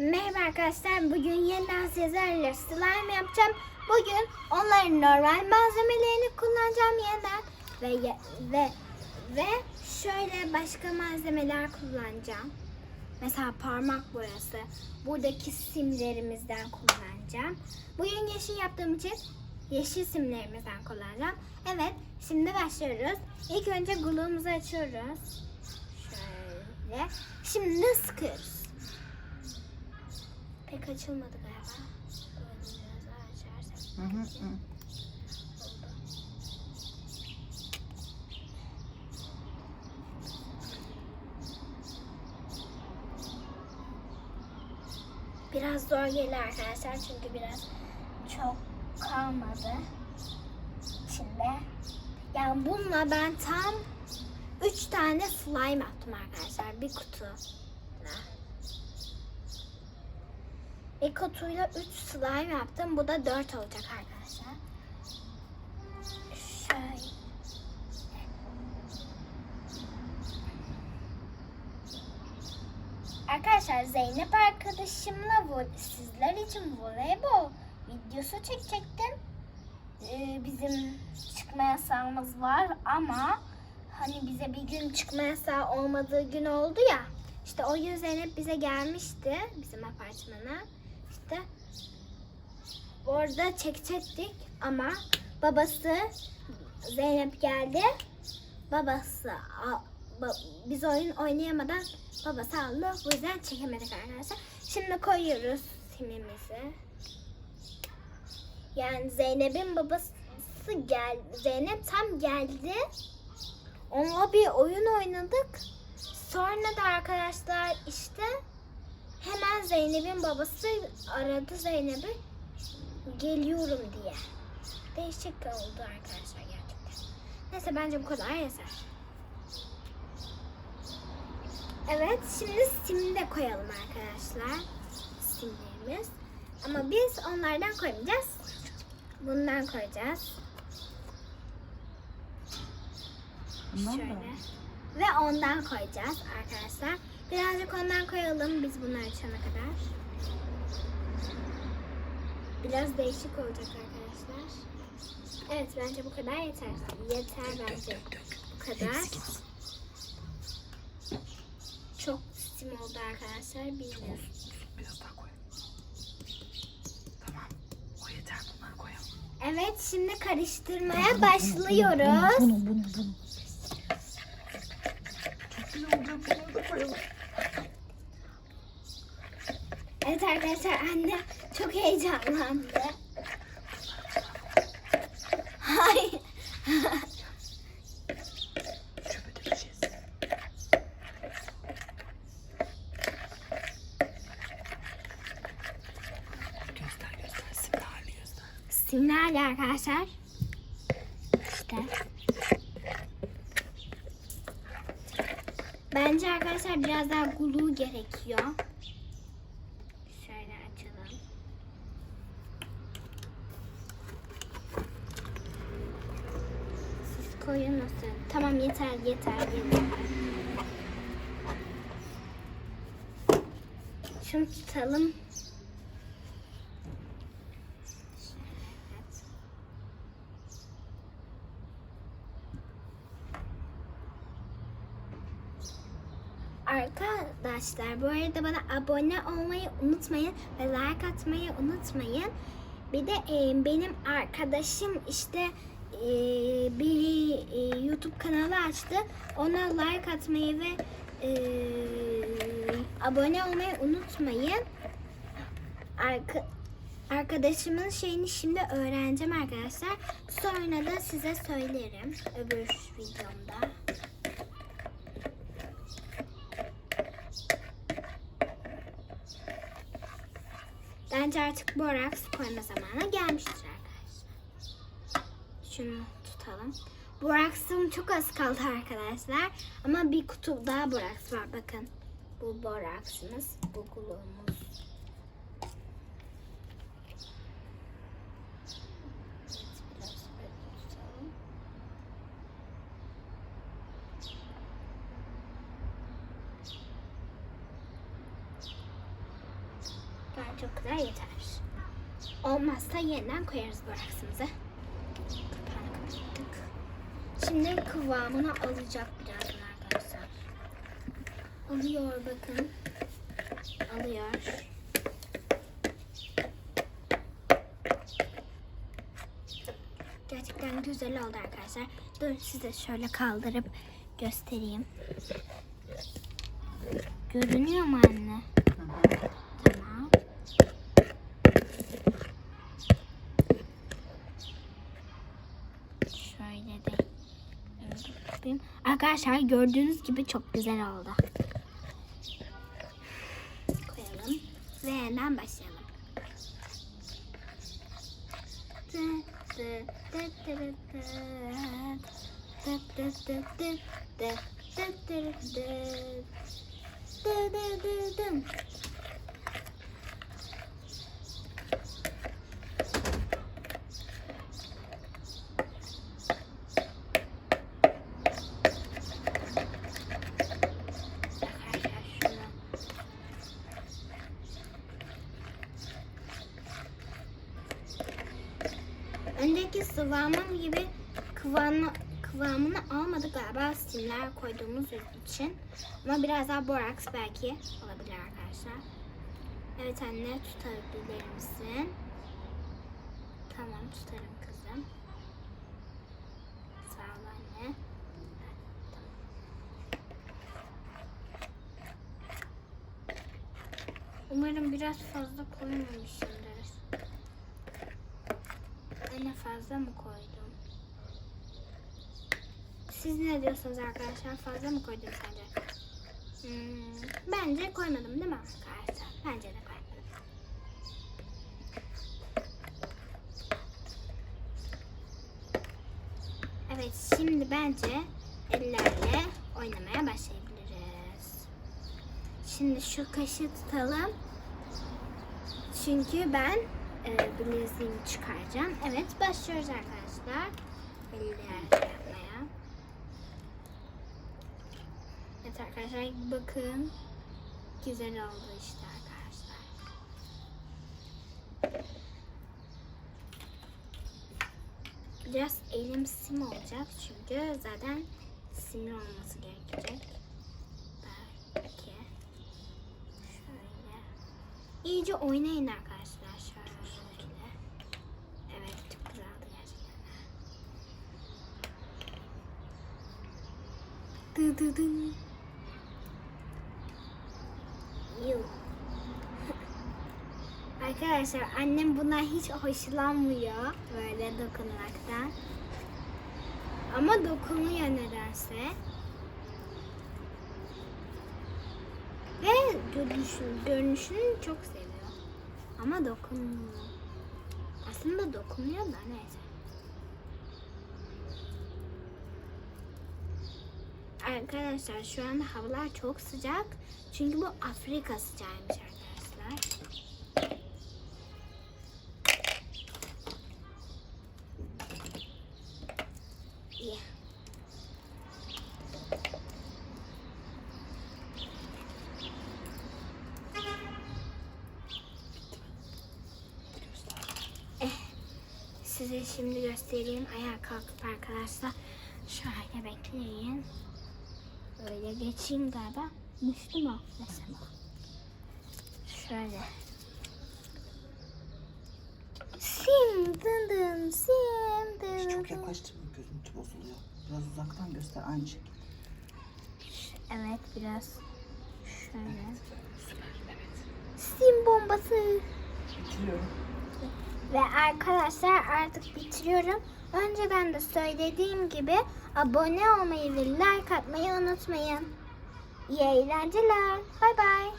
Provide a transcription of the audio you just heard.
Merhaba arkadaşlar. Bugün yeniden sizlerle slime yapacağım. Bugün onların normal malzemelerini kullanacağım yeniden ve ve ve şöyle başka malzemeler kullanacağım. Mesela parmak boyası. Buradaki simlerimizden kullanacağım. Bugün yeşil yaptığım için yeşil simlerimizden kullanacağım. Evet, şimdi başlıyoruz. İlk önce glue'umuzu açıyoruz. Şöyle. Şimdi sıkıyoruz. Pek açılmadı galiba. Böyle biraz daha açarsak. Hı hı hı. Biraz zor gelir arkadaşlar çünkü biraz çok kalmadı. Şimdi yani bununla ben tam 3 tane slime yaptım arkadaşlar. Bir kutu. Bir kutuyla 3 slime yaptım. Bu da 4 olacak arkadaşlar. Şöyle. Arkadaşlar Zeynep arkadaşımla sizler için voleybol videosu çekecektim. Ee, bizim çıkma yasağımız var ama hani bize bir gün çıkma yasağı olmadığı gün oldu ya. İşte o gün Zeynep bize gelmişti bizim apartmana. İşte orada çekecektik ama babası Zeynep geldi. Babası biz oyun oynayamadan babası aldı. Bu yüzden çekemedik arkadaşlar. Şimdi koyuyoruz simimizi. Yani Zeynep'in babası gel Zeynep tam geldi. Onunla bir oyun oynadık. Sonra da arkadaşlar işte hemen Zeynep'in babası aradı Zeynep'i geliyorum diye. Değişik oldu arkadaşlar gerçekten. Neyse bence bu kadar yeter. Evet şimdi sim de koyalım arkadaşlar. Simlerimiz. Ama biz onlardan koymayacağız. Bundan koyacağız. Şöyle. Ve ondan koyacağız arkadaşlar. Birazcık ondan koyalım biz bunları açana kadar. Biraz değişik olacak arkadaşlar. Evet bence bu kadar yeter. Yeter bence. Bu kadar. Çok sim oldu arkadaşlar. Bilmiyorum. Biraz daha koy. Tamam. O yeter bunları koyalım. Evet şimdi karıştırmaya başlıyoruz. Bunu bunu bunu. Çok güzel olacak. Bunları da koyalım. Evet arkadaşlar anne çok heyecanlandı. Hayır. Simlerle arkadaşlar. İşte. Bence arkadaşlar biraz daha glue gerekiyor. Şöyle açalım. Siz koyun? Tamam yeter yeter yeter. Şunu tutalım. Arkadaşlar bu arada bana abone olmayı unutmayın ve like atmayı unutmayın. Bir de e, benim arkadaşım işte e, bir e, YouTube kanalı açtı. Ona like atmayı ve e, abone olmayı unutmayın. Arka, arkadaşımın şeyini şimdi öğreneceğim arkadaşlar. Sonra da size söylerim öbür videomda. Bence artık boraks koyma zamanı gelmiştir. Şunu tutalım. Boraksım çok az kaldı arkadaşlar. Ama bir kutu daha boraks var bakın. Bu boraksımız, bu kadar çok kadar yeter. Olmazsa yeniden koyarız boraksımızı. Şimdi kıvamını alacak birazdan arkadaşlar. Alıyor bakın. Alıyor. Gerçekten güzel oldu arkadaşlar. Dur size şöyle kaldırıp göstereyim. Görünüyor mu anne? Tamam. Şöyle de yapayım. Arkadaşlar gördüğünüz gibi çok güzel oldu. Koyalım ve yeniden başlayalım. Öndeki sıvamım gibi kıvamı, kıvamını almadı galiba simler koyduğumuz için. Ama biraz daha boraks belki olabilir arkadaşlar. Evet anne tutabilir misin? Tamam tutarım kızım. Sağ ol anne. Umarım biraz fazla koymamışımdır. Anne fazla mı koydum? Siz ne diyorsunuz arkadaşlar? Fazla mı koydum sence? Hmm, bence koymadım değil mi arkadaşlar? Bence de koymadım. Evet şimdi bence ellerle oynamaya başlayabiliriz. Şimdi şu kaşığı tutalım. Çünkü ben e, bileziğimi çıkaracağım. Evet başlıyoruz arkadaşlar. Eller yapmaya. Evet arkadaşlar bakın. Güzel oldu işte arkadaşlar. Biraz elim sim olacak çünkü zaten simli olması gerekecek. Belki. Şöyle. İyice oynayın arkadaşlar şöyle. Evet çok güzel oldu gerçekten. Dı dı dın. Yuh. Arkadaşlar annem buna hiç hoşlanmıyor böyle dokunmaktan. Ama dokunuyor nedense. Ve görünüşünü, görünüşünü çok seviyor. Ama dokunmuyor. Aslında dokunuyor da neyse. Arkadaşlar şu an havalar çok sıcak. Çünkü bu Afrika sıcağıymış arkadaşlar. İyi. Size şimdi göstereyim. Ayağa kalkıp arkadaşlar. Şöyle bekleyin. Böyle geçeyim galiba. Düştü mü? Mesela. Şöyle. Sim dın dın sim dın Çok dın. yaklaştırma gözüm bozuluyor. Biraz uzaktan göster aynı şekilde. Evet biraz şöyle. Süper evet. Sim bombası. Bitiriyorum. Ve arkadaşlar artık bitiriyorum. Önceden de söylediğim gibi abone olmayı ve like atmayı unutmayın. İyi eğlenceler. Bay bay.